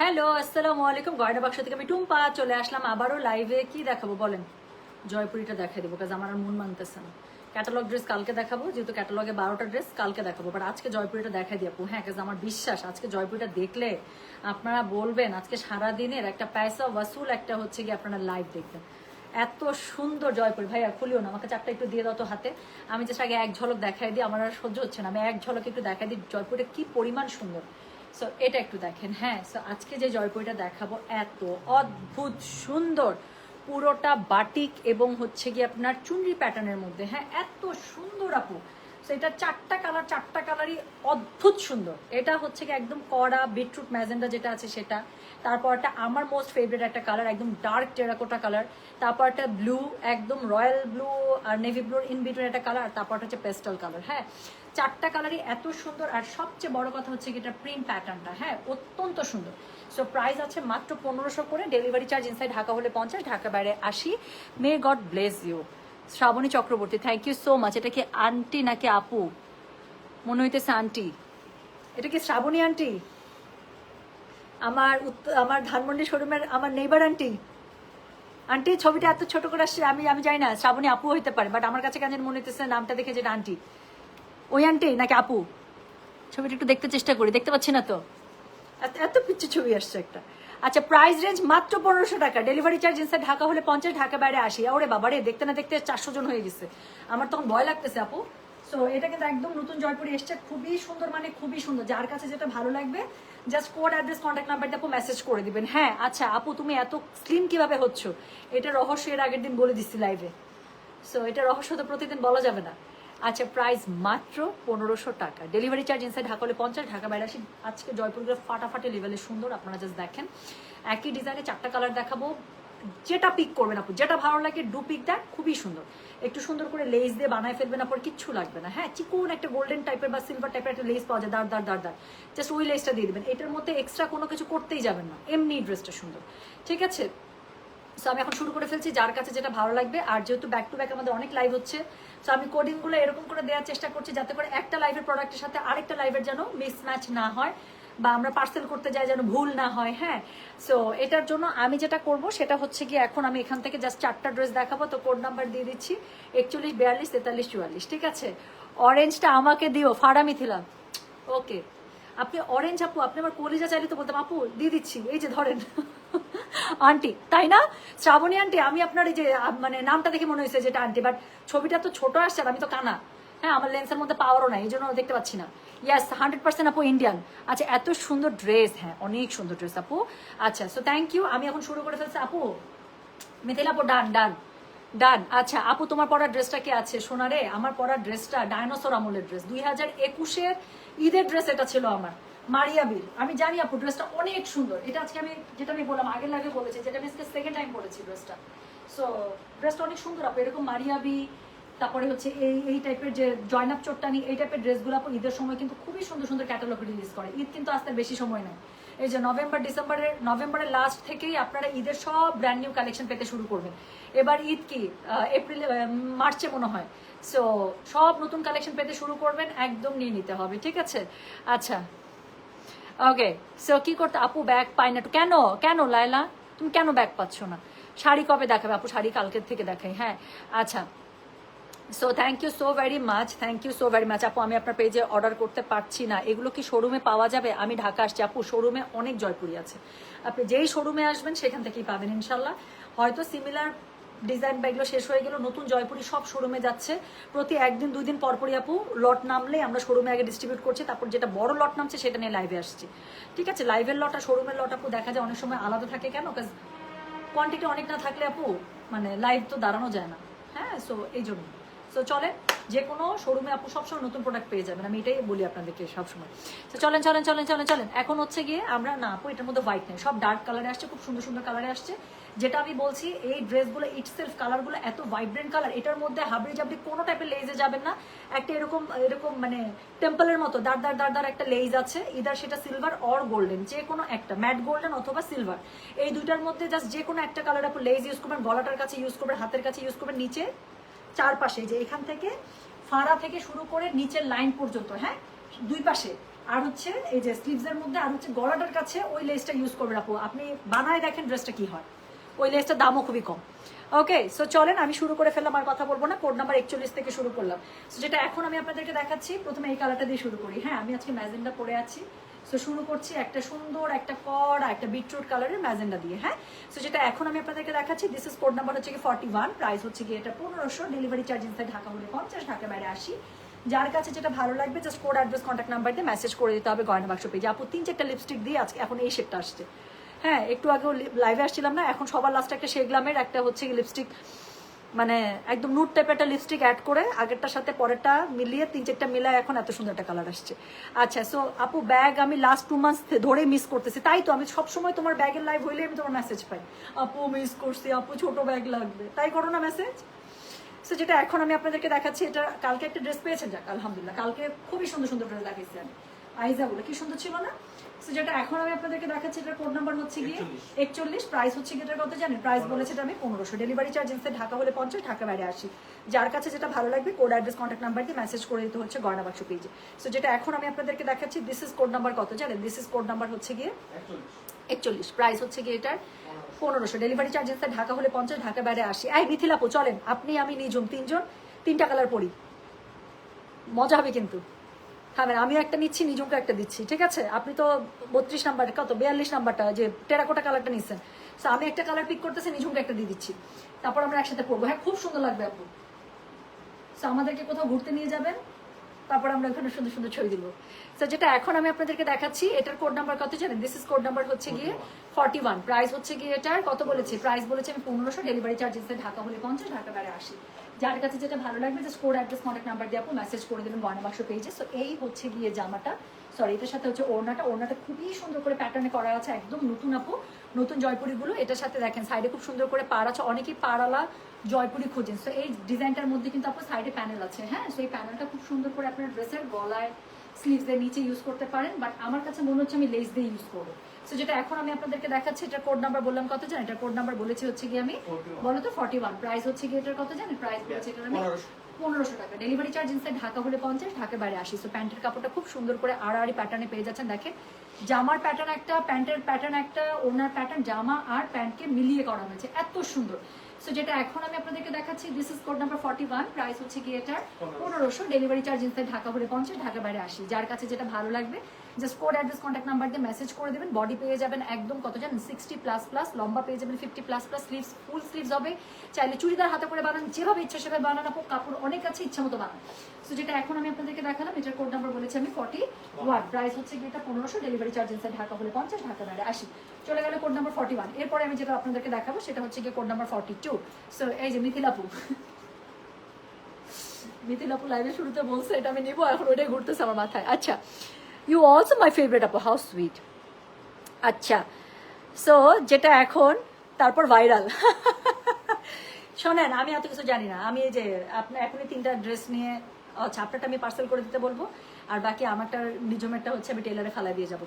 Hello, আসসালামু আলাইকুম। গয়না বাক্স থেকে আমি টুম্পা চলে আসলাম আবারও লাইভে কি দেখাবো বলেন? জয়পুরিটা দেখাই দেবো কাজ আমার মন মানতেছে না। ক্যাটালগ ড্রেস কালকে দেখাবো, যেহেতু ক্যাটালগে বারোটা ড্রেস কালকে দেখাবো। বাট আজকে জয়পুরিটা দেখাই দিয়ে আপু। হ্যাঁ কাজ আমার বিশ্বাস, আজকে জয়পুরিটা দেখলে আপনারা বলবেন, আজকে সারা দিনের একটা পয়সা ওয়াসুল একটা হচ্ছে কি আপনারা লাইভ দেখবেন। এত সুন্দর জয়পুরি। ভাইয়া, খুলিও না, আমাকে চাপটা একটু দিয়ে দাও তো হাতে। আমি জাস্ট আগে এক ঝলক দেখাই দিই, আমার আর সহ্য হচ্ছে না। আমি এক ঝলক একটু দেখাই দিই, জয়পুরটা কি পরিমাণ সুন্দর। সো এটা একটু দেখেন হ্যাঁ সো আজকে যে জয়পুরিটা দেখাবো, এত অদ্ভুত সুন্দর। পুরোটা বাটিক এবং হচ্ছে গিয়ে আপনার চুনরি প্যাটার্নের মধ্যে হ্যাঁ এত সুন্দর আপু। সো এটা চারটা কালার, চারটা কালারই অদ্ভুত সুন্দর। এটা হচ্ছে কি একদম কড়া বিটরুট ম্যাজেন্ডা যেটা আছে সেটা। তারপরটা আমার মোস্ট ফেভারিট একটা কালার একদম ডার্ক টেরাকোটা কালার তারপরটা ব্লু একদম রয়্যাল ব্লু আর নেভি ব্লুর ইন বিটুইন একটা কালার তারপরটা হচ্ছে পেস্টাল কালার হ্যাঁ? চারটা কালারই এত সুন্দর, আর সবচেয়ে বড় কথা হচ্ছে কি, এটা প্রিন্ট প্যাটার্নটা হ্যাঁ? অত্যন্ত সুন্দর। সো প্রাইস আছে মাত্র পনেরোশো করে ডেলিভারি চার্জ ইনসাইড ঢাকা হলে পঞ্চাশ ঢাকা বাইরে আশি। May God bless you Srabani Chakraborty thank you so much এটা কি আন্টি নাকি আপু? মনে হইতেছে আন্টি এটা কি শ্রাবণী আন্টি আমার আমার ধানমন্ডি শোরুমের আমার নেইবার আন্টি আন্টি ছবিটা এত ছোট করে আসছে, আমি আমি জানি না, শ্রাবণী আপু হইতে পারে বাট আমার কাছে কেন মনে হইতেছে নামটা দেখে যেটা আন্টি ওই আন্টি নাকি আপু? ছবিটা একটু দেখতে চেষ্টা করি, দেখতে পাচ্ছি না তো। এত পিচ্ছি ছবি আসছে একটা। আচ্ছা প্রাইস রেঞ্জ মাত্র পনেরোশো টাকা। ডেলিভারি চার্জ ইনসাইড ঢাকা হলে পঞ্চাশ, ঢাকা বাইরে আসি ওরে বাবা রে দেখতে না দেখতে চারশো জন হয়ে গেছে। আমার তখন ভয় লাগতেছে, আপু। সো এটা কিন্তু একদম নতুন জয়পুরি এসছে। খুবই সুন্দর মানে খুবই সুন্দর। যার কাছে যেটা ভালো লাগবে just code address contact number দিয়ে আপু মেসেজ করে দিবেন। হ্যাঁ আচ্ছা আপু তুমি এত স্লিম কীভাবে হচ্ছ? এটা রহস্য এর আগের দিন বলে দিচ্ছি লাইভে সো এটা রহস্য তো প্রতিদিন বলা যাবে না। আচ্ছা প্রাইস মাত্র পনেরোশো টাকা। ডেলিভারি চার্জ ইনসাইড ঢাকা হলে পঞ্চাশ, ঢাকা বাইরে আসি। আজকে জয়পুরগুলো ফাটাফাটি লেভেলে সুন্দর, আপনারা জাস্ট দেখেন। একই ডিজাইনে চারটা কালার দেখাবো। যেটা পিক করবেন আপু, যেটা ভালো লাগে ডু পিক দেখ খুবই সুন্দর। একটু সুন্দর করে লেস দিয়ে বানায় ফেলবেন আপনার কিচ্ছু লাগবে না। হ্যাঁ চিকুন একটা গোল্ডেন টাইপের বা সিলভার টাইপের একটা লেস পাওয়া যায়, দাঁড় দাঁড় দাঁড় দাঁড়। জাস্ট ওই লেসটা দিয়ে দেবেন। এটার মধ্যে এক্সট্রা কোনো কিছু করতেই যাবেন না। এমনি ড্রেসটা সুন্দর। ঠিক আছে? সো আমি এখন শুরু করে ফেলছি। যার কাছে যেটা ভালো লাগবে, আর যেহেতু ব্যাক টু ব্যাক আমাদের অনেক লাইভ হচ্ছে সো আমি কোডিংগুলো এরকম করে দেওয়ার চেষ্টা করছি, যাতে করে একটা লাইভের প্রোডাক্টের সাথে আরেকটা লাইভের যেন মিস ম্যাচ না হয়। বা আমরা পার্সেল করতে যাই যেন ভুল না হয় হ্যাঁ? সো এটার জন্য আমি যেটা করব সেটা হচ্ছে কি এখন আমি এখান থেকে জাস্ট চারটা ড্রেস দেখাবো, তো কোড নাম্বার দিয়ে দিচ্ছি। একচল্লিশ বিয়াল্লিশ, তেতাল্লিশ, চুয়াল্লিশ, ঠিক আছে? অরেঞ্জটা আমাকে দিও ফাড়ামি ছিলাম ওকে আপনি অরেঞ্জ আপু, আপনি আমার কলিজা চাইলে তো বলতাম, আপু, দিয়ে দিচ্ছি, এই যে ধরেন। আন্টি তাই না? শ্রাবণী আন্টি আমি আপনার এই যে মানে নামটা দেখে মনে হয়েছে যেটা আন্টি বাট ছবিটা তো ছোট আসছে আর আমি তো কানা। হ্যাঁ আমার লেন্সের মধ্যে পাওয়ারও নাই এই জন্য দেখতে পাচ্ছি না। ইয়াস হান্ড্রেড পার্সেন্ট আপু ইন্ডিয়ান আচ্ছা এত সুন্দর ড্রেস হ্যাঁ অনেক সুন্দর ড্রেস আপু। আচ্ছা সো থ্যাংক ইউ আমি এখন শুরু করে ফেলছি, আপু। মিথিলা আপু ডান ডান ডান আচ্ছা আপু, তোমার পরা ড্রেসটা কি আছে? সোনারে আমার পরা ড্রেসটা ডাইনোসর আমলের ড্রেস দুই হাজার একুশের ঈদের ড্রেস এটা ছিল আমার মারিয়াবির আমি জানি আপু ড্রেসটা অনেক সুন্দর। এটা আজকে আমি, যেটা আমি বললাম, আগের লাগে বলেছি, যেটা আমি সেকেন্ড টাইম পরেছি ড্রেসটা সো ড্রেসটা অনেক সুন্দর আপু, এরকম মারিয়াবি তারপরে হচ্ছে এই এই টাইপের যে জয়নাব চট্টানি, এই টাইপের ড্রেসগুলো আপু ঈদের সময় কিন্তু খুবই সুন্দর সুন্দর ক্যাটালগ রিলিজ করে। ঈদ কিন্তু আসতে বেশি সময় নেই এই যে নভেম্বর, ডিসেম্বরের, নভেম্বরের লাস্ট থেকেই আপনারা ঈদের সব ব্র্যান্ড নিউ কালেকশন পেতে শুরু করবেন। এবার ঈদ কি? এপ্রিল মার্চে মনে হয়। সো সব নতুন কালেকশন পেতে শুরু করবেন, একদম নিয়ে নিতে হবে, ঠিক আছে? আচ্ছা। ওকে সো কি করতে আপু ব্যাগ পাই না কেন? কেন লাইলা তুমি কেন ব্যাগ পাচ্ছ না? শাড়ি কবে দেখাবে? আপু শাড়ি কালকের থেকে দেখাই হ্যাঁ? আচ্ছা। So thank you so very much thank you so very much আপু, আমি আপনার পেজে অর্ডার করতে পারছি না। এগুলো কি শোরুমে পাওয়া যাবে? আমি ঢাকা আসছি। আপু শোরুমে অনেক জয়পুরি আছে। আপনি যেই শোরুমে আসবেন, সেখান থেকেই পাবেন ইনশাল্লাহ হয়তো সিমিলার ডিজাইন বা এগুলো শেষ হয়ে গেল নতুন জয়পুরি সব শোরুমে যাচ্ছে। প্রতি একদিন দুই দিন পরপরই আপু লট নামলে আমরা শোরুমে আগে ডিস্ট্রিবিউট করছি। তারপর যেটা বড় লট নামছে, সেটা নিয়ে লাইভে আসছি। ঠিক আছে? লাইভের লট আর শোরুমের লট আপু, দেখা যায় অনেক সময় আলাদা থাকে কেন? কাজ কোয়ান্টিটি অনেক না থাকলে আপু মানে লাইভ তো দাঁড়ানো যায় না। হ্যাঁ? সো এই জন্য সো চলেন যে কোনো শোরুমে আপু সবসময় নতুন প্রোডাক্ট পেয়ে যাবেন। আমি এটাই বলি আপনাদেরকে সবসময়। তো চলেন চলেন চলেন চলেন চলেন। এখন হচ্ছে গিয়ে আমরা, না আপু, এটার মধ্যে হোয়াইট নেই। সব ডার্ক কালারে আসছে, খুব সুন্দর সুন্দর কালারে আসছে। যেটা আমি বলছি, এই ড্রেসগুলো ইট ইটসেলফ কালারগুলো এত ভাইব্রেন্ট কালার এটার মধ্যে হাবড়ি জাবড়ি কোনো টাইপের লেজে যাবেন না। একটা এরকম এরকম মানে টেম্পলের মতো দাঁড় দাঁড় দাঁড় দাঁড় একটা লেজ আছে। ইদার সেটা সিলভার অর গোল্ডেন যে কোনো একটা ম্যাট গোল্ডেন অথবা সিলভার এই দুইটার মধ্যে জাস্ট যে কোনো একটা কালার আপনি লেজ ইউজ করবেন, গলাটার কাছে ইউজ করবেন, হাতের কাছে ইউজ করবেন, নিচে চারপাশে যে এখান থেকে ফাঁড়া থেকে শুরু করে নিচের লাইন পর্যন্ত হ্যাঁ? দুই পাশে। আর হচ্ছে এই যে স্লিভসের মধ্যে, আর হচ্ছে গলাটার কাছে ওই লেসটা ইউজ করবেন আপু। আপনি বানায় দেখেন ড্রেসটা কি হয়। ওই লেসটার দামও খুবই কম। ওকে সো চলেন, আমি শুরু করে ফেললাম, আর কথা বলব না। কোড নাম্বার একচল্লিশ থেকে শুরু করলাম। সো যেটা এখন আমি আপনাদেরকে দেখাচ্ছি, প্রথমে এই কালারটা দিয়ে শুরু করি। হ্যাঁ আমি আজকে ম্যাজেন্ডা পরে আছি। সো শুরু করছি একটা সুন্দর, একটা কর একটা বিটরুট কালারের ম্যাজেন্ডা দিয়ে হ্যাঁ? সো যেটা এখন আমি আপনাদেরকে দেখাচ্ছি দিস ইস কোড নাম্বার হচ্ছে কি ফর্টি ওয়ান প্রাইস হচ্ছে কি এটা পনেরোশো ডেলিভারি চার্জ ইনসাইড ঢাকা হলে পঞ্চাশ ঢাকা বাইরে আসি যার কাছে যেটা ভালো লাগবে just code address contact number দিয়ে মেসেজ করে দিতে হবে গয়না বাক্স পেজে আপু, তিন চারটা লিপস্টিক দিয়ে আজকে, এখন এই শেডটা আসছে। হ্যাঁ একটু আগেও লাইভে আসছিলাম না, এখন সবার লাস্ট একটা শেগলামের একটা হচ্ছে লিপস্টিক মানে একদম নুট টাইপের একটা লিপস্টিক অ্যাড করে আগেরটার সাথে পরেরটা মিলিয়ে তিন চারটা মিলায় এখন এত সুন্দর একটা কালার আসছে। আচ্ছা সো আপু ব্যাগ আমি লাস্ট টু মান্থস ধরে মিস করতেছি। তাই তো, আমি সবসময় তোমার ব্যাগের লাইভ হইলে আমি তোমার মেসেজ পাই। আপু মিস করছি, আপু, ছোট ব্যাগ লাগবে। তাই করো না মেসেজ সো যেটা এখন আমি আপনাদেরকে দেখাচ্ছি, এটা কালকে একটা ড্রেস পেয়েছেন? যাক, আলহামদুলিল্লাহ, কালকে খুবই সুন্দর সুন্দর ড্রেস দেখাইছি আমি। আইজাগুলো কি সুন্দর ছিল না? সো যেটা এখন আমি আপনাদেরকে দেখাচ্ছি এটার কোড নাম্বার হচ্ছে গিয়ে একচল্লিশ। প্রাইস হচ্ছে গিয়ে এটার কত জানেন? প্রাইস বলেছে এটা আমি পনেরোশো। ডেলিভারি চার্জ ইনসে ঢাকা হলে পঞ্চাশ ঢাকা বাইরে আসি যার কাছে যেটা ভালো লাগবে কোড অ্যাড্রেস কন্ট্যাক্ট নাম্বার দিয়ে মেসেজ করে দিতে হচ্ছে গয়না বাক্স পেজে সো যেটা এখন আমি আপনাদেরকে দেখাচ্ছি দিস ইজ কোড নাম্বার কত জানেন? দিস ইজ কোড নাম্বার হচ্ছে গিয়ে একচল্লিশ। প্রাইস হচ্ছে গিয়ে এটার পনেরোশো। ডেলিভারি চার্জ ইনসাইড ঢাকা হলে পঞ্চাশ ঢাকা বাইরে আসি এই মিথিলাপু চলেন আপনি আমি নিজুম তিনজন তিনটা কালার পরি। মজা হবে কিন্তু। হ্যাঁ ম্যাম আমিও একটা নিচ্ছি নিজুমকে একটা দিচ্ছি, ঠিক আছে? আপনি তো বত্রিশ নাম্বার, কত, বিয়াল্লিশ নাম্বারটা, যে টেরাকোটা কালারটা নিচ্ছেন। তো আমি একটা কালার পিক করতেছি নিজুমকে একটা দিয়ে দিচ্ছি। তারপর আমরা একসাথে পড়ব হ্যাঁ খুব সুন্দর লাগবে আপু। সো আমাদেরকে কোথাও ঘুরতে নিয়ে যাবেন, তারপর আমরা ওখানে সুন্দর সুন্দর ছবি দিব তো যেটা এখন আমি আপনাদেরকে দেখাচ্ছি, এটার কোড নাম্বার কত জানেন? দিস ইজ কোড নাম্বার হচ্ছে গিয়ে ফর্টি ওয়ান প্রাইস হচ্ছে গিয়ে এটার, কত বলেছি? প্রাইস বলেছে আমি পনেরোশো ডেলিভারি চার্জেস ঢাকা হলে পঞ্চাশ, ঢাকা বাইরে আসি যার কাছে যেটা ভালো লাগবে just code address contact number দিয়ে আপনি মেসেজ করে দেবেন গয়না বাক্স পেজে সো এই হচ্ছে গিয়ে জামাটা। সরি এটার সাথে হচ্ছে ওড়নাটা। ওড়নাটা খুবই সুন্দর করে প্যাটার্নে করা আছে, একদম নতুন আপু। নতুন জয়পুরিগুলো, এটার সাথে দেখেন সাইডে খুব সুন্দর করে পাড় আছে। অনেকেই পাড়ালা জয়পুরি খোঁজেন। সো এই ডিজাইনটার মধ্যে কিন্তু আপনার সাইডে প্যানেল আছে হ্যাঁ? সো এই প্যানেলটা খুব সুন্দর করে আপনার ড্রেসের গলায় স্লিভসের নিচে ইউজ করতে পারেন। বাট আমার কাছে মনে হচ্ছে আমি লেস দিয়ে ইউজ করব। সো যেটা এখন আমি আপনাদেরকে দেখাচ্ছি এটা কোড নাম্বার বললাম কত জানেন? এটা কোড নাম্বার বলেছি হচ্ছে গিয়ে আমি বলো তো ফর্টি ওয়ান প্রাইস হচ্ছে গিয়ে এটার কত জানেন? প্রাইস বলেছে এটার আমি পনেরোশো। টাকা। ডেলিভারি চার্জ ইনসাইড ঢাকা হলে পঞ্চাশ ঢাকা বাইরে আসি সো প্যান্টের কাপড়টা খুব সুন্দর করে আড়াআড়ি প্যাটার্নে পেয়ে যাচ্ছেন দেখেন। জামার প্যাটার্ন একটা প্যান্টের প্যাটার্ন একটা ওনার প্যাটার্ন জামা আর প্যান্টকে মিলিয়ে করা হয়েছে। এত সুন্দর। সো যেটা এখন আমি আপনাদেরকে দেখাচ্ছি this is code number forty one price হচ্ছে গিয়ে এটার পনেরোশো। ডেলিভারি চার্জ ইনসাইড ঢাকা হলে পঞ্চাশ ঢাকা বাইরে আসি যার কাছে যেটা ভালো লাগবে just code address contact number দিয়ে মেসেজ করে দেবেন বডি পেয়ে যাবেন একদম কত জানেন সিক্সটি প্লাস প্লাস লম্বা পেয়ে যাবেন fifty plus plus sleeves full sleeves হবে। চাইলে চুড়িদার হাতে করে বানান, যেভাবে ইচ্ছা সেভাবে বানান আপু, কাপড় অনেক আছে, ইচ্ছা মতো বানান। সো যেটা এখন আমি আপনাদেরকে দেখালাম, এটার কোড নাম্বার বলেছি আমি ফর্টি ওয়ান প্রাইস হচ্ছে এটা পনেরোশো ডেলিভারি চার্জ ইনসাইড ঢাকা হলে পঞ্চাশ, ঢাকা বাইরে আসি চলে গেলে কোড নাম্বার ফর্টি ওয়ান এরপরে আমি যেটা আপনাদেরকে দেখাবো, সেটা হচ্ছে গিয়ে code number forty two so এই যে মিথিলাপু মিথিলাপু লাইভে শুরুতে বলছে, এটা আমি নিবো, এখন ওইটাই ঘুরতেছে আমার মাথায়। আচ্ছা ইউ অলসো মাই ফেভারিট আপু হাউ সুইট আচ্ছা। সো যেটা এখন, তারপর ভাইরাল শোনেন, আমি এত কিছু জানি না। আমি এই যে আপনার এখনই তিনটা ড্রেস নিয়ে আচ্ছা আপনারটা আমি পার্সেল করে দিতে বলব। আর বাকি আমারটা নিজমেরটা হচ্ছে আমি টেলারে ফালাই দিয়ে যাব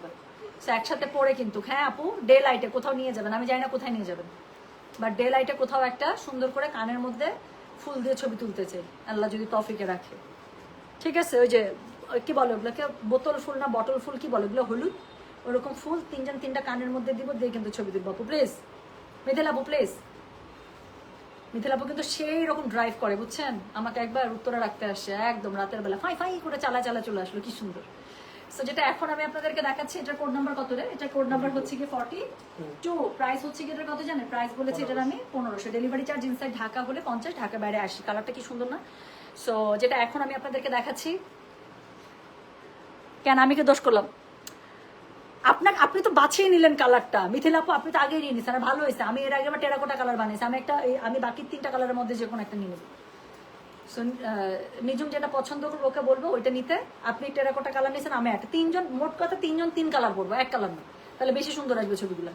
সো একসাথে পরে কিন্তু হ্যাঁ আপু ডে লাইটে কোথাও নিয়ে যাবেন। আমি জানি না কোথায় নিয়ে যাবেন। বাট ডে লাইটে কোথাও একটা সুন্দর করে কানের মধ্যে ফুল দিয়ে ছবি তুলতে চাই। আল্লাহ যদি তফিকে রাখে। ঠিক আছে? ওই যে কি বলে ওগুলোকে? বোতল ফুল না, বটল ফুল কি বলে? ওগুলো হলুদ, ওরকম ফুল। তিনজন তিনটা কানের মধ্যে দিব, দিয়ে কিন্তু ছবি তুলবো। আপু প্লিজ মিথিল আপু প্লিজ মিথিল আপু কিন্তু সেই রকম ড্রাইভ করে, বুঝছেন? আমাকে একবার উত্তরে রাখতে আসে, একদম রাতের বেলা। ফাই ফাই করে চালা চালা চলে আসলো, কি সুন্দর। সো যেটা এখন আমি আপনাদেরকে দেখাচ্ছি, এটার কোড নাম্বার কত রে? এটা কোড নাম্বার হচ্ছে কি ফর্টি টু প্রাইস হচ্ছে কি এটার কত জানেন? প্রাইস বলেছি এটার আমি পনেরোশো। ডেলিভারি চার্জ ইনসাইড ঢাকা হলে পঞ্চাশ, ঢাকা বাইরে আসি কালারটা কি সুন্দর না? সো যেটা এখন আমি আপনাদেরকে দেখাচ্ছি কেন? আমি কি দোষ করলাম। আপনার আপনি তো বাছিয়ে নিলেন কালারটা। মিথিল আপু, আপনি তো আগেই নিয়ে নিয়েছেন আর ভালো হয়েছে। আমি এর আগে আমার টেরাকোটা কালার বানিয়েছি। আমি একটা আমি বাকি তিনটা কালারের মধ্যে যে কোনো একটা নিয়ে নেব। সো নিজুম যেটা পছন্দ করব, ওকে বলব, ওইটা নিতে। আপনি টেরাকোটা কালার নিয়েছেন, আমি একটা। তিনজন, মোট কথা তিনজন তিন কালার করব এক কালার না। তাহলে বেশি সুন্দর আসবে ছবিগুলো।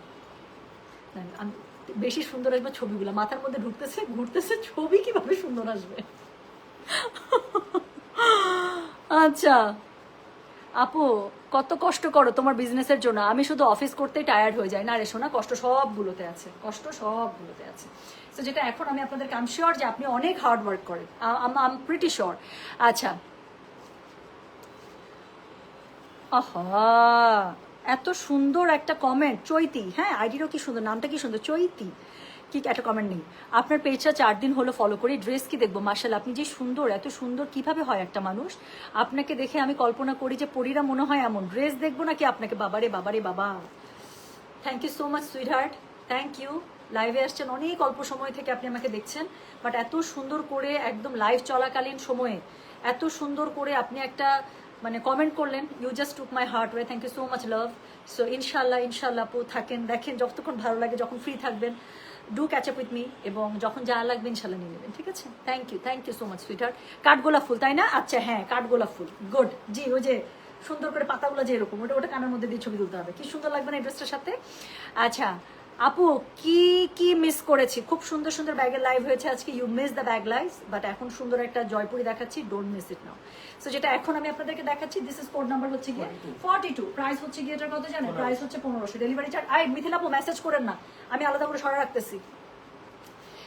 বেশি সুন্দর আসবে ছবিগুলো। মাথার মধ্যে ঢুকতেছে, ঘুরতেছে, ছবি কীভাবে সুন্দর আসবে? আচ্ছা। আপু, কত কষ্ট করো তোমার বিজনেসের জন্য। আমি শুধু অফিস করতেই টায়ার্ড হয়ে যাই। না রে শোনা কষ্ট সবগুলোতে আছে। কষ্ট সবগুলোতে আছে। তো যেটা এখন আমি আপনাদেরকে আম শিওর যে আপনি অনেক হার্ড ওয়ার্ক করেন। আম প্রিটি শিওর আচ্ছা। আহা! এত সুন্দর একটা কমেন্ট চৈতি হ্যাঁ আইডিরও কি সুন্দর, নামটা কি সুন্দর? চৈতি। কি একটা কমেন্ট নেই। আপনার পেজটা চার দিন হলো ফলো করি ড্রেস কি দেখব? মার্শাল আপনি যে সুন্দর, এত সুন্দর কীভাবে হয় একটা মানুষ? আপনাকে দেখে আমি কল্পনা করি যে পরীরা মনে হয় এমন। ড্রেস দেখব নাকি আপনাকে? বাবারে বাবারে, বাবা। Thank you so much sweetheart thank you লাইভে আসছেন অনেক অল্প সময় থেকে আপনি আমাকে দেখছেন বাট এত সুন্দর করে একদম লাইভ চলাকালীন সময়ে, এত সুন্দর করে আপনি একটা মানে কমেন্ট করলেন you just took my heart way thank you so much love so ইনশাল্লাহ ইনশাল্লাহ আপু থাকেন, দেখেন, যতক্ষণ ভালো লাগে, যখন ফ্রি থাকবেন। Do catch up with me এবং যখন যা লাগবে ইনশাল্লাহ নিয়ে নেবেন, ঠিক আছে? Thank you thank you so much sweeter কাঠগোলাপ ফুল, তাই না? আচ্ছা হ্যাঁ কাঠগোলাপ ফুল গুড জি, ওই যে সুন্দর করে পাতাগুলো যে এরকম ওটা ওটা কানের মধ্যে দিয়ে ছবি তুলতে হবে। কি সুন্দর লাগবে না এই ড্রেসটার সাথে? আচ্ছা আপু কি কি মিস করেছি? খুব সুন্দর সুন্দর ব্যাগের লাইভ হয়েছে আজকে। You miss the bag live but এখন সুন্দর একটা জয়পুরি দেখাচ্ছি don't miss it now so যেটা এখন আমি আপনাদেরকে দেখাচ্ছি দিস ইজ কোড নাম্বার হচ্ছে গিয়ে ফর্টি টু প্রাইস হচ্ছে গিয়ে এটার কত জানেন? প্রাইস হচ্ছে পনেরোশো। ডেলিভারি চার্জ আই মিথিল আপু মেসেজ করেন না। আমি আলাদা করে সরা রাখতেছি।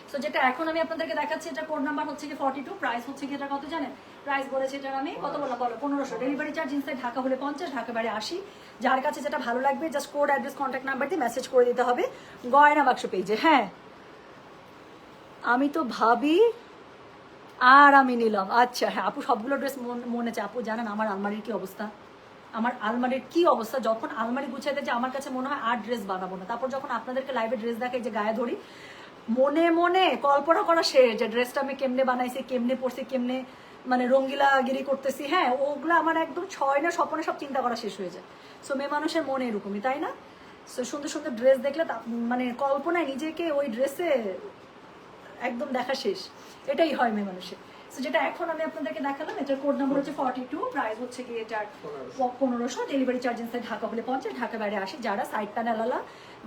সো যেটা এখন আমি আপনাদেরকে দেখাচ্ছি এটা কোড নাম্বার হচ্ছে কি ফর্টি টু প্রাইস হচ্ছে কি এটা কত জানেন? প্রাইস বলেছে এটার আমি কত বলা বলো, পনেরোশো। ডেলিভারি চার্জ ইনসাইড ঢাকা হলে পঞ্চাশ, ঢাকা বাইরে আশি। যার কাছে যেটা ভালো লাগবে just code address contact number দিয়ে মেসেজ করে দিতে হবে গয়না বাক্স পেজে হ্যাঁ? আমি তো ভাবি আর আমি নিলাম। আচ্ছা হ্যাঁ আপু সবগুলো ড্রেস মনে আছে আপু জানেন আমার আলমারির কি অবস্থা? আমার আলমারির কি অবস্থা? যখন আলমারি গুছাইতে যে আমার কাছে মনে হয় আর ড্রেস বানাবো না। তারপর যখন আপনাদেরকে লাইভে ড্রেস দেখাই যে গায়ে ধরি, মনে মনে কল্পনা করা শেষ যে ড্রেসটা আমি কেমনে বানাইছি, কেমনে পরছি, কেমনে মানে রঙ্গিলাগিরি করতেছি হ্যাঁ ওগুলো আমার একদম ছয় না স্বপ্নে সব চিন্তা করা শেষ হয়ে যায়। সো মেয়ে মানুষের মনে এরকমই তাই না? সো সুন্দর সুন্দর ড্রেস দেখলে মানে কল্পনায় নিজেকে ওই ড্রেসে একদম দেখা শেষ। এটাই হয় মেয়ে মানুষের। So যেটা এখন আমি আপনাদেরকে দেখালাম এটার কোড নাম্বার হচ্ছে ফর্টি টু প্রাইস হচ্ছে গিয়ে এটার পনেরোশো। ডেলিভারি চার্জ ইনসাইড ঢাকা হলে পঞ্চাশ ঢাকা বাইরে আসে যারা সাইড প্যানেল আলা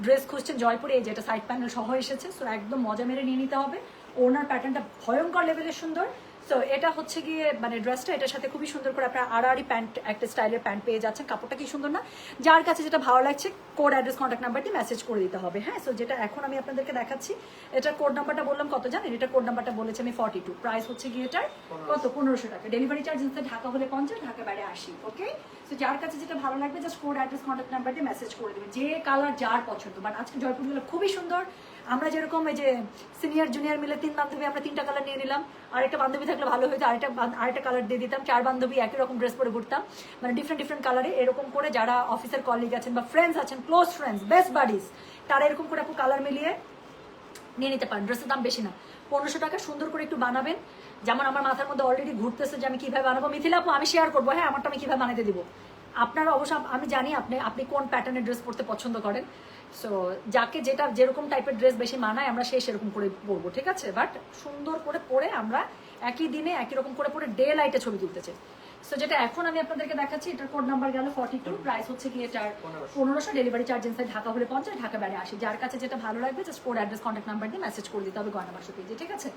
ড্রেস খুঁজছেন জয়পুরে এই যেটা সাইড প্যানেল সহ এসেছে। সো একদম মজা মেরে নিয়ে নিতে হবে। ওনার প্যাটার্নটা ভয়ঙ্কর লেভেলের সুন্দর। সো এটা হচ্ছে গিয়ে মানে ড্রেসটা এটার সাথে খুবই সুন্দর করে আপনার আড়াআড়ি প্যান্ট একটা স্টাইলের প্যান্ট পেয়ে যাচ্ছেন। কাপড়টা কি সুন্দর না? যার কাছে যেটা ভালো লাগছে কোড অ্যাড্রেস কন্ট্যাক্ট নাম্বার দিয়ে মেসেজ করে দিতে হবে। হ্যাঁ? সো যেটা এখন আমি আপনাদেরকে দেখাচ্ছি এটার কোড নাম্বারটা বললাম কত জানেন? এটা কোড নাম্বারটা বলেছি আমি ফর্টি টু প্রাইস হচ্ছে গিয়ে এটার কত? পনেরোশো টাকা। ডেলিভারি চার্জ ইনসাইড ঢাকা হলে পঞ্চাশ ঢাকা বাইরে আশি ওকে সো যার কাছে যেটা ভালো লাগবে just code address contact number দিয়ে মেসেজ করে দেবে। যে কালার যার পছন্দ। বাট আজকে জয়পুরগুলো খুবই সুন্দর আমরা যেরকম এই যে সিনিয়র জুনিয়র মিলে তিন বান্ধবী আমরা তিনটা কালার নিয়ে নিলাম। আরেকটা বান্ধবী থাকলে ভালো হতো, আরেকটা আরেকটা কালার দিয়ে দিতাম। চার বান্ধবী একই রকম ড্রেস পরে ঘুরতাম। মানে ডিফারেন্ট ডিফারেন্ট কালারে এরকম করে যারা অফিসের কলিগ আছেন বা ফ্রেন্ডস আছেন ক্লোজ ফ্রেন্ডস বেস্ট বাডিজ তারা এরকম করে আপু কালার মিলিয়ে নিয়ে নিতে পারেন। ড্রেসের দাম বেশি না। পনেরোশো টাকা সুন্দর করে একটু বানাবেন। যেমন আমার মাথার মধ্যে অলরেডি ঘুরতেছে যে আমি কীভাবে বানাবো। মিথিলা আপু, আমি শেয়ার করব। হ্যাঁ আমারটা আমি কীভাবে বানাতে দিব? আপনারা অবশ্য আমি জানি আপনি আপনি কোন প্যাটার্নের ড্রেস পরতে পছন্দ করেন। সো যাকে যেটা যেরকম টাইপের ড্রেস বেশি মানায় আমরা সেই সেরকম করে পরবো ঠিক আছে? বাট সুন্দর করে পরে আমরা একই দিনে একই রকম করে পরে ডে লাইটে ছবি তুলতে চাই। সো যেটা এখন আমি আপনাদেরকে দেখাচ্ছি এটার কোড নাম্বার গেল ফর্টি টু প্রাইস হচ্ছে কি এটার পনেরোশো। ডেলিভারি চার্জ ইনসাইড ঢাকা হলে পঞ্চাশ ঢাকা বাইরে আসি যার কাছে যেটা ভালো লাগবে just code address contact number দিয়ে মেসেজ করে দিতে হবে গয়না বাসা পেজে ঠিক আছে?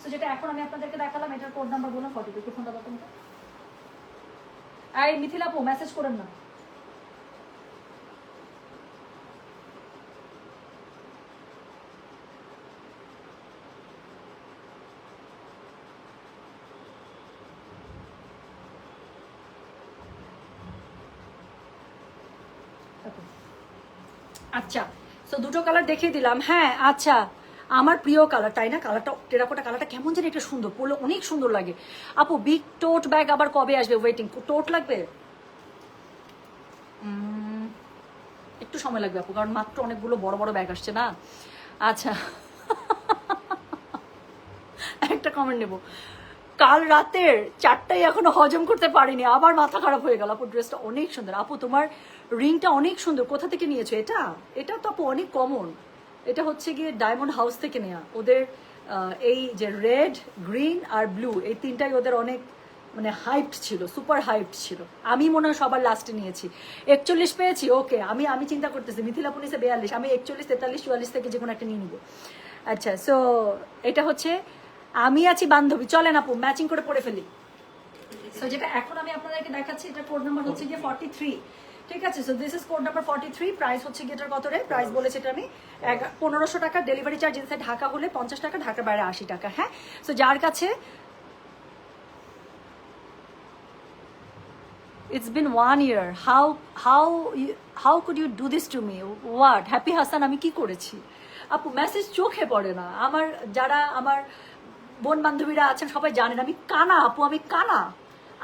সো যেটা এখন আমি আপনাদেরকে দেখালাম এটার কোড নাম্বার বললাম ফর্টি টু ফোনটা বলতাম এই মিথিলা আপু মেসেজ করেন না আচ্ছা সো দুটো কালার দেখিয়ে দিলাম। হ্যাঁ আচ্ছা। আমার প্রিয় কালার তাই না? কালারটা টেরাকোটা কালারটা কেমন জানি একটা সুন্দর, পরলে অনেক সুন্দর লাগে। আপু বিগ টোট ব্যাগ আবার কবে আসবে ওয়েটিং টোট লাগবে? একটু সময় লাগবে আপু, কারণ মাত্র অনেকগুলো বড় বড় ব্যাগ আসছে না। আচ্ছা। একটা কমেন্ট নেব। কাল রাতের চারটাই এখনও হজম করতে পারিনি, আবার মাথা খারাপ হয়ে গেল। আপু ড্রেসটা অনেক সুন্দর। আপু, তোমার রিংটা অনেক সুন্দর। কোথা থেকে নিয়েছো এটা? এটা তো আপু অনেক কমন এটা হচ্ছে গিয়ে ডায়মন্ড হাউস থেকে নেওয়া ওদের এই যে রেড, গ্রিন আর ব্লু, এই তিনটাই ওদের অনেক মানে হাইপড ছিল, সুপার হাইপড ছিল। আমি মনে হয় সবার লাস্টে নিয়েছি। একচল্লিশ পেয়েছি, ওকে, আমি আমি চিন্তা করতেছি, মিথিলা পুলিশে বিয়াল্লিশ, আমি একচল্লিশ, তেতাল্লিশ, চুয়াল্লিশ থেকে যে কোনো একটা নিয়ে নিব। আচ্ছা সো এটা হচ্ছে, আমি আছি বান্ধবী, চলেন আপু ম্যাচিং করে পড়ে ফেলি। সো যেটা এখন আমি আপনাদেরকে দেখাচ্ছি, এটা কোড নাম্বার হচ্ছে গিয়ে ফর্টি থ্রি ঠিক আছে so this is code number forty three price হচ্ছে গিয়ে কত রে প্রাইস বলেছে এটা আমি পনেরোশো টাকা ডেলিভারি চার্জ ইনসাইড ঢাকা হলে পঞ্চাশ টাকা ঢাকার বাইরে আশি টাকা হ্যাঁ সো যার কাছে It's been one year. How how how could you do this to me? What? Happy Hasan আমি কি করেছি আপু মেসেজ চোখে পড়ে না আমার যারা আমার বোন বান্ধবীরা আছেন সবাই জানেন আমি কানা আপু আমি কানা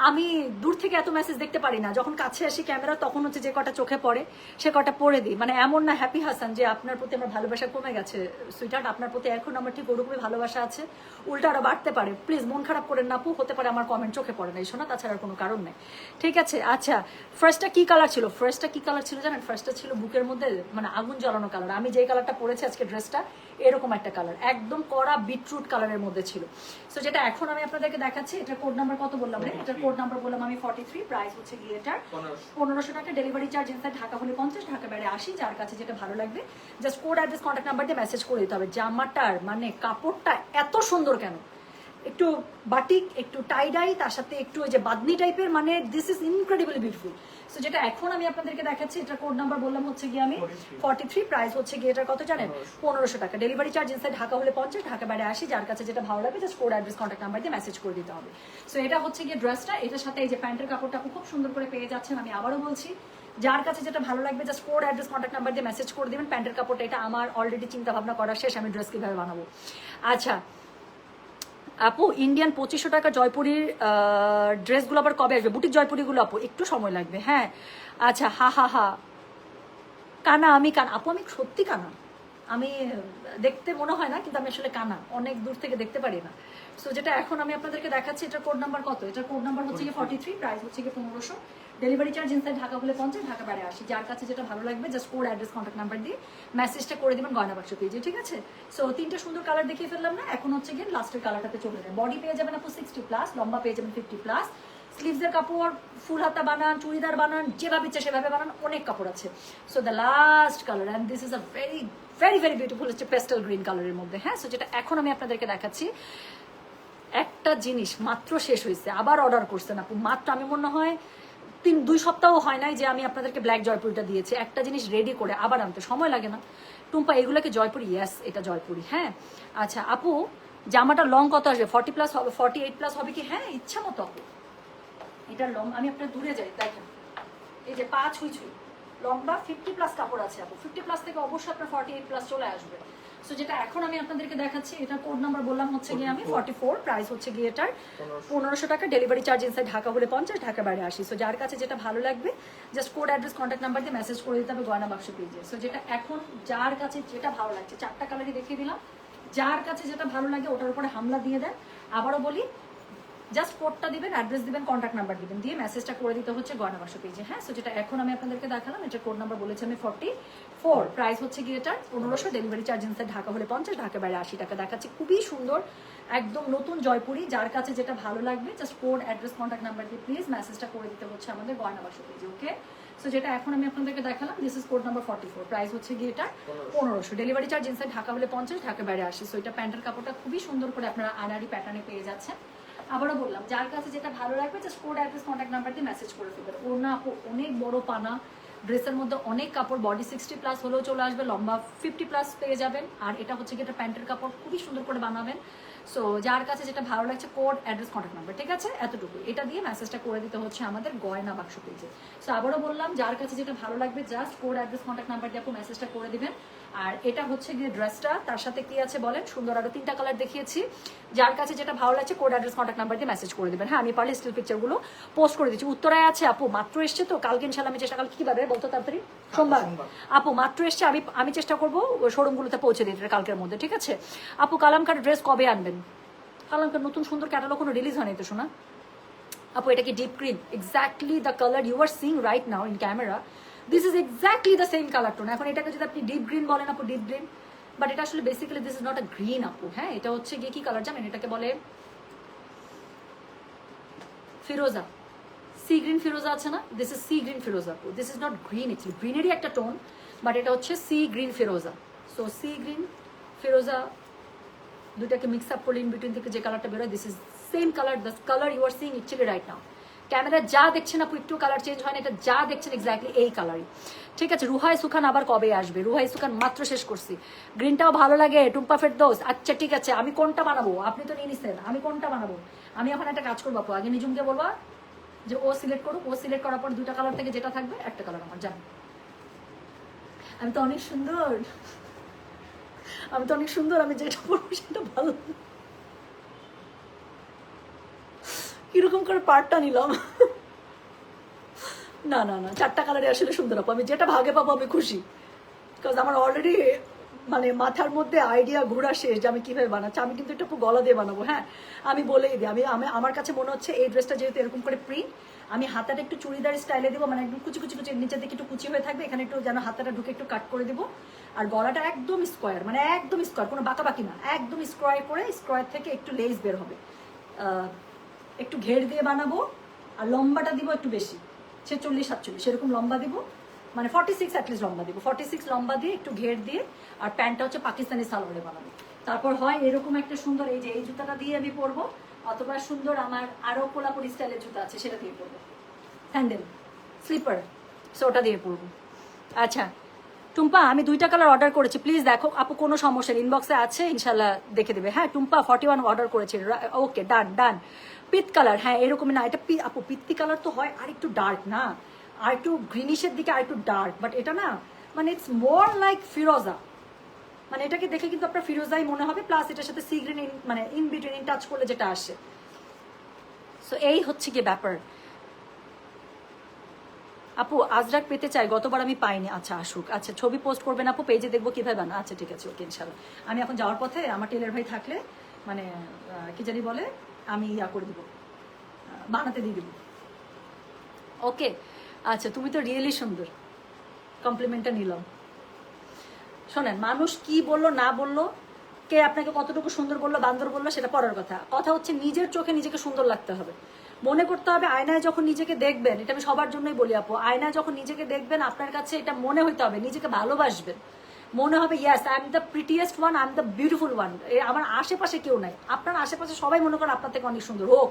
আমি দূর থেকে এত মেসেজ দেখতে পারি না। যখন কাছে আসি ক্যামেরা তখন হচ্ছে যে কটা চোখে পড়ে, সে কটা পড়ে দিই। মানে এমন না হ্যাপি হাসান যে আপনার প্রতি আমার ভালোবাসা কমে গেছে সুইটার্ট আপনার প্রতি এখন আমার ঠিক ওরকমই ভালোবাসা আছে। উল্টা আরও বাড়তে পারে। প্লিজ মন খারাপ করেন না আপু, হতে পারে আমার কমেন্ট চোখে পড়ে না। এই শোনা, তাছাড়া কোনো কারণ নেই। ঠিক আছে আচ্ছা ফার্স্টটা কি কালার ছিল? ফার্স্টটা কি কালার ছিল জানেন? ফার্স্টটা ছিল বুকের মধ্যে মানে আগুন জ্বালানো কালার আমি যেই কালারটা পরেছি আজকে ড্রেসটা এরকম একটা কালার একদম কড়া বিটরুট কালারের মধ্যে ছিল। সো যেটা এখন আমি আপনাদেরকে দেখাচ্ছি এটা কোড নাম্বার কত বললাম রে? এটার কোড নাম্বার বললাম আমি ফর্টি থ্রি প্রাইস হচ্ছে গিয়ে এটার পনেরোশো। টাকা ডেলিভারি চার্জ ইনসাইড ঢাকা হলে পঞ্চাশ ঢাকা বাইরে আশি যার কাছে যেটা ভালো লাগবে just code address contact number দিয়ে মেসেজ করে দিতে হবে। জামাটার মানে কাপড়টা এত সুন্দর কেন? একটু বাটিক একটু টাইডাই তার সাথে একটু ওই যে বাদনি টাইপের মানে this is incredibly beautiful so যেটা এখন আমি আপনাদেরকে দেখাচ্ছি এটা কোড নাম্বার বললাম হচ্ছে গিয়ে আমি ফর্টি থ্রি প্রাইস হচ্ছে গিয়ে এটার কত জানেন? পনেরোশো। টাকা। ডেলিভারি চার্জ ইনসাইড ঢাকা হলে পঞ্চাশ ঢাকা বাইরে আসি যার কাছে যেটা ভালো লাগবে just code address contact number দিয়ে মেসেজ করে দিতে হবে। সো এটা হচ্ছে গিয়ে ড্রেসটা এটার সাথে এই যে প্যান্টের কাপড়টা আপনি খুব সুন্দর করে পেয়ে যাচ্ছেন আমি আবারও বলছি। যার কাছে যেটা ভালো লাগবে just code address contact number দিয়ে মেসেজ করে দিবেন। প্যান্টের কাপড়টা এটা আমার অলরেডি চিন্তা ভাবনা করা শেষ আমি ড্রেস কীভাবে বানাবো। আচ্ছা আপু ইন্ডিয়ান পঁচিশশো টাকা জয়পুরীর ড্রেসগুলো আবার কবে আসবে? বুটিক জয়পুরিগুলো আপু একটু সময় লাগবে হ্যাঁ। আচ্ছা হা হা হা। কানা আমি কানা আপু আমি সত্যি কানা। আমি দেখতে মনে হয় না কিন্তু আমি আসলে কানা অনেক দূর থেকে দেখতে পারি না। সো যেটা এখন আমি আপনাদেরকে দেখাচ্ছি এটা কোড নাম্বার কত? এটা কোড নাম্বার হচ্ছে গিয়ে ফর্টি থ্রি প্রাইস হচ্ছে গিয়ে পনেরোশো। ডেলিভারি চার্জ ইনসাইড ঢাকা হলে পঞ্চাশ ঢাকা বাইরে আসি। যার কাছে যেটা ভালো লাগবে just code address contact number দিয়ে মেসেজটা করে দিবেন গয়না বাক্স পেজে ঠিক আছে? সো তিনটা সুন্দর কালার দেখিয়ে ফেললাম না, এখন হচ্ছে গিয়ে লাস্টের কালারটাতে চলে যায় বডি পেয়ে যাবেন আপু সিক্সটি প্লাস লম্বা পেয়ে যাবেন ফিফটি প্লাস স্লিভসের কাপড়, ফুল হাতা বানান, চুড়িদার বানান, যেভাবে ইচ্ছে সেভাবে বানান, অনেক কাপড় আছে। So the last colour and this is a very very very beautiful হচ্ছে পেস্টাল গ্রিন কালারের মধ্যে হ্যাঁ? সো যেটা এখন আমি আপনাদেরকে দেখাচ্ছি, একটা জিনিস মাত্র শেষ হয়েছে, আবার অর্ডার করছেন আপু। মাত্র আমি মনে হয় তিন, দুই সপ্তাহ হয় নাই যে আমি আপনাদেরকে ব্ল্যাক জয়পুরিটা দিয়েছি। একটা জিনিস রেডি করে আবার আনতে। সময় লাগে না। টুম্পা, এগুলোকে জয়পুরি? ইয়াস এটা জয়পুরি। হ্যাঁ। আচ্ছা আপু, জামাটা লং কত আসবে? ফর্টি প্লাস হবে ফর্টি এইট প্লাস হবে কি? হ্যাঁ ইচ্ছা মতো আপু। এটা লং আমি আপনার দূরে যাই, দেখেন। এই যে পা ছুঁই ছুঁই। লম্বা ফিফটি প্লাস কাপড় আছে আপু। ফিফটি প্লাস থেকে অবশ্যই আপনার ফর্টি এইট প্লাস চলে আসবে। সো যেটা এখন আমি আপনাদেরকে দেখাচ্ছি এটা কোড নাম্বার বললাম হচ্ছে গিয়ে আমি ফর্টি ফোর প্রাইস হচ্ছে গিয়ে এটার পনেরোশো। টাকা ডেলিভারি চার্জ ইনসাইড ঢাকা হলে পঞ্চাশ ঢাকা বাইরে আসি। সো যার কাছে যেটা ভালো লাগবে just code address contact number দিয়ে মেসেজ করে দিতে হবে গয়না বাক্স পেজে সো যেটা এখন যার কাছে যেটা ভালো লাগছে চারটা কালারই দেখিয়ে দিলাম। যার কাছে যেটা ভালো লাগে ওটার উপরে হামলা দিয়ে দেন। আবারও বলি জাস্ট কোডটা দিবেন অ্যাড্রেস দিবেন কন্ট্যাক্ট নাম্বার দিবেন। দিয়ে মেসেজটা করে দিতে হচ্ছে গয়না বাক্স পেজে হ্যাঁ? সো যেটা এখন আমি আপনাদেরকে দেখালাম এটা কোড নাম্বার বলেছি আমি ফর্টি ফোর প্রাইস হচ্ছে গিয়ে এটা পনেরোশো ডেলিভারি চার্জ ইনসাইড ঢাকা হলে পঞ্চাশ ঢাকা বাইরে আশি টাকা। দেখাচ্ছে খুবই সুন্দর একদম নতুন জয়পুরি। যার কাছে যেটা ভালো লাগবে just code address contact number দিয়ে প্লিজ মেসেজটা করে দিতে হচ্ছে আমাদের গয়না বাক্স পেজে ওকে সো যেটা এখন আমি আপনাদেরকে দেখালাম this is code number forty four price হচ্ছে গিয়ে এটা পনেরোশো। ডেলিভারি চার্জ ইনসাইড ঢাকা হলে পঞ্চাশ ঢাকা বাইরে আসি সো এটা প্যান্টের কাপড়টা খুবই সুন্দর করে আপনারা আনারি প্যাটার্নে পেয়ে যাচ্ছেন। আবারও বললাম, যার কাছে যেটা ভালো লাগবে just code address contact number দিয়ে মেসেজ করে ফেলবেন ওর না আপু অনেক বড় পানা ড্রেসের মধ্যে অনেক কাপড় বডি সিক্সটি প্লাস হলেও চলে আসবে, লম্বা ফিফটি প্লাস পেয়ে যাবেন। আর এটা হচ্ছে কি এটা প্যান্টের কাপড়, খুবই সুন্দর করে বানাবেন। সো যার কাছে যেটা ভালো লাগছে কোড অ্যাড্রেস কন্ট্যাক্ট নাম্বার ঠিক আছে? এতটুকু এটা দিয়ে মেসেজটা করে দিতে হচ্ছে আমাদের গয়না বাক্স পেজে সো আবারও বললাম, যার কাছে যেটা ভালো লাগবে just code address contact number দিয়ে আপনি মেসেজটা করে দিবেন। আর এটা হচ্ছে গিয়ে ড্রেসটা। তার সাথে কি আছে বলেন? সুন্দর আরও তিনটা কালার দেখিয়েছি। যার কাছে যেটা ভালো লাগছে কোড অ্যাড্রেস কন্ট্যাক্ট নাম্বার দিয়ে মেসেজ করে দেবেন। হ্যাঁ আমি পারলে স্টিল পিকচারগুলো পোস্ট করে দিচ্ছি। উত্তরায় আছে আপু মাত্র এসছে তো? কালকে ইনশাল্লাহ আমি চেষ্টা কাল কীভাবে বলতো তাড়াতাড়ি? সোমবার। আপু মাত্র এসছে আমি আমি চেষ্টা করব শোরুমগুলোতে পৌঁছে দিতে কালকের মধ্যে ঠিক আছে? আপু কালামকার ড্রেস কবে আনবেন? কালামকার নতুন সুন্দর ক্যাটালগ কোনো রিলিজ হয়নি তো শোনা আপু এটা কি deep green exactly the colour you are seeing right now in camera this is exactly the same colour tone এখন এটাকে যদি আপনি ডিপ গ্রিন বলেন আপু ডিপ গ্রিন বাট এটা আসলে basically this is not a green আপু হ্যাঁ? এটা হচ্ছে গিয়ে কি কালার জানেন? এটাকে বলে ফিরোজা। সি গ্রিন ফিরোজা আছে না? দিস ইজ সি গ্রিন ফিরোজা আপু। This is not green actually গ্রিনেরই একটা টোন বাট এটা হচ্ছে সি গ্রিন ফিরোজা। সো সি গ্রিন ফিরোজা দুটাকে মিক্স আপ করলে ইন বিটুইন থেকে যে কালারটা বেরোয় this is same colour the colour you are seeing easily right now camera যা দেখছেন আপু, একটু কালার চেঞ্জ হয় না এটা যা দেখছেন এক্স্যাক্টলি এই কালারই ঠিক আছে রুহাই সুখান আবার কবে আসবে? রুহাই সুখান মাত্র শেষ করছি। গ্রিনটাও ভালো লাগে, টুম্পা ফেরদোস। আচ্ছা ঠিক আছে, আমি কোনটা বানাবো? আপনি তো নিয়ে নিছেন, আমি কোনটা বানাবো? আমি এখন একটা কাজ করব আপু, আগে নিজুমকে বলবা যে ও সিলেক্ট করুক। ও সিলেক্ট করার পর দুটা কালার থেকে যেটা থাকবে, একটা কালার আমার জানি আমি তো অনেক সুন্দর। আমি তো অনেক সুন্দর, আমি যেটা পরবো সেটা ভালো। কীরকম করে পার্টটা নিলাম। না না না, চারটা কালারে আসলে সুন্দর আপু আমি যেটা ভাগে পাবো আমি খুশি। বিকজ আমার অলরেডি মানে মাথার মধ্যে আইডিয়া ঘোরা শেষ যে আমি কীভাবে বানাচ্ছি। আমি কিন্তু একটু গলা দিয়ে বানাবো হ্যাঁ? আমি বলেই দিই, আমি আমি, আমার কাছে মনে হচ্ছে এই ড্রেসটা যেহেতু এরকম করে প্রিন্ট আমি হাতাটা একটু চুড়িদার স্টাইলে দেবো মানে একদম কুচি কুচি কুচি, নিচের দিকে একটু কুচি হয়ে থাকবে, এখানে একটু যেন হাতাটা ঢুকে একটু কাট করে দেবো। আর গলাটা একদম স্কোয়ার মানে একদম স্কোয়ার কোনো বাঁকাবাকি না, একদম স্কোয়ার করে স্কোয়ার থেকে একটু লেস বের হবে। একটু ঘের দিয়ে বানাবো, আর লম্বাটা দিব একটু বেশি সে চল্লিশ সাতচল্লিশ সেরকম লম্বা দিব মানে ফর্টি সিক্স অ্যাটলিস্ট লম্বা দিব ফর্টি সিক্স লম্বা দিয়ে একটু ঘের দিয়ে, আর প্যান্টটা হচ্ছে পাকিস্তানি সালোয়ারে বানাবো। তারপর হয় এরকম একটা সুন্দর, এই যে এই জুতাটা দিয়ে আমি পরবো, অথবা সুন্দর আমার আরও কোলাপুরি স্টাইলের জুতা আছে, সেটা দিয়ে পরবো। স্যান্ডেল স্লিপার সো ওটা দিয়ে পরবো। আচ্ছা টুম্পা, আমি দুইটা কালার অর্ডার করেছি। প্লিজ দেখো, আপু, কোনো সমস্যা নেই। ইনবক্সে আছে ইনশাল্লাহ দেখে দেবে। হ্যাঁ টুম্পা ফর্টি ওয়ান অর্ডার করেছি ওকে ডান ডান পিত কালার হ্যাঁ এরকমই না, এটা আপু পিত্তি কালার তো হয় আর একটু ডার্ক না। আর একটু গ্রিনিশের দিকে আর একটু ডার্ক বাট এটা না মানে ইটস মোর লাইক ফিরোজা মানে এটাকে দেখে কিন্তু আপনার ফিরোজাই মনে হবে প্লাস এটার সাথে সি গ্রিন মানে ইন বিটুইন ইন টাচ করলে যেটা আসে। সো এই হচ্ছে কি ব্যাপার। আপু, আজরাক পেতে চাই গতবার আমি পাইনি। আচ্ছা আসুক। আচ্ছা ছবি পোস্ট করবেন আপু পেজে দেখব কীভাবে বানা আচ্ছা ঠিক আছে, ওকে ইনশাল্লাহ আমি এখন যাওয়ার পথে আমার টেলার ভাই থাকলে মানে কি জানি বলে, আমি ইয়া করে দিব। বানাতে দিয়ে দিব। ওকে আচ্ছা তুমি তো রিয়েলি সুন্দর। কমপ্লিমেন্টটা নিলাম। শোনেন, মানুষ কি বলল, না বলল, কে আপনাকে কতটুকু সুন্দর বলল, বান্দর বলল, সেটা পরের কথা। কথা হচ্ছে নিজের চোখে নিজেকে সুন্দর লাগতে হবে। মনে করতে হবে আয়নায় যখন নিজেকে দেখবেন, এটা আমি সবার জন্যই বলি আপু, আয়নায় যখন নিজেকে দেখবেন, আপনার কাছে এটা মনে হইতে হবে, নিজেকে ভালোবাসবেন। মনে হবে yes I am the prettiest one I am the beautiful one আমার আশেপাশে কেউ নাই। আপনার আশেপাশে সবাই মনে করেন আপনার থেকে অনেক সুন্দর। হোক,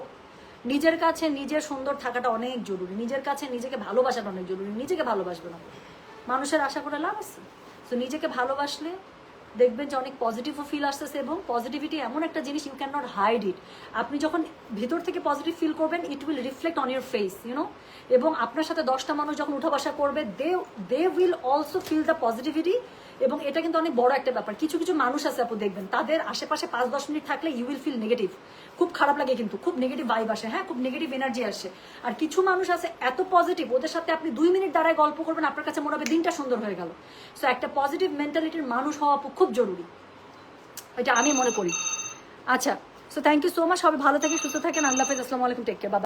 নিজের কাছে নিজের সুন্দর থাকাটা অনেক জরুরি। নিজের কাছে নিজেকে ভালোবাসাটা অনেক জরুরি। নিজেকে ভালোবাসবেন মানুষের আশা করে লাভ আছে। তো নিজেকে ভালোবাসলে দেখবেন যে অনেক পজিটিভও ফিল আসতেছে এবং পজিটিভিটি এমন একটা জিনিস you can not hide it আপনি যখন ভিতর থেকে পজিটিভ ফিল করবেন it will reflect on your face you know এবং আপনার সাথে দশটা মানুষ যখন উঠা বসা করবে they they will also feel the positivity এবং এটা কিন্তু অনেক বড় একটা ব্যাপার। কিছু কিছু মানুষ আছে আপু, দেখবেন, তাদের আশেপাশে পাঁচ, দশ মিনিট থাকলে ইউ উইল ফিল নেগেটিভ খুব খারাপ লাগে কিন্তু, খুব নেগেটিভ ভাইব আসে হ্যাঁ খুব নেগেটিভ এনার্জি আসে। আর কিছু মানুষ আছে এত পজিটিভ ওদের সাথে আপনি দুই মিনিট দাঁড়ায় গল্প করবেন, আপনার কাছে মনে হবে দিনটা সুন্দর হয়ে গেল। সো একটা পজিটিভ মেন্টালিটির মানুষ হওয়া খুব জরুরি। এটা আমি মনে করি। আচ্ছা so thank you so much সবাই ভালো থাকেন, সুস্থ থাকেন, আল্লাহ হাফেজ, আসসালামু আলাইকুম টেক কেয়ার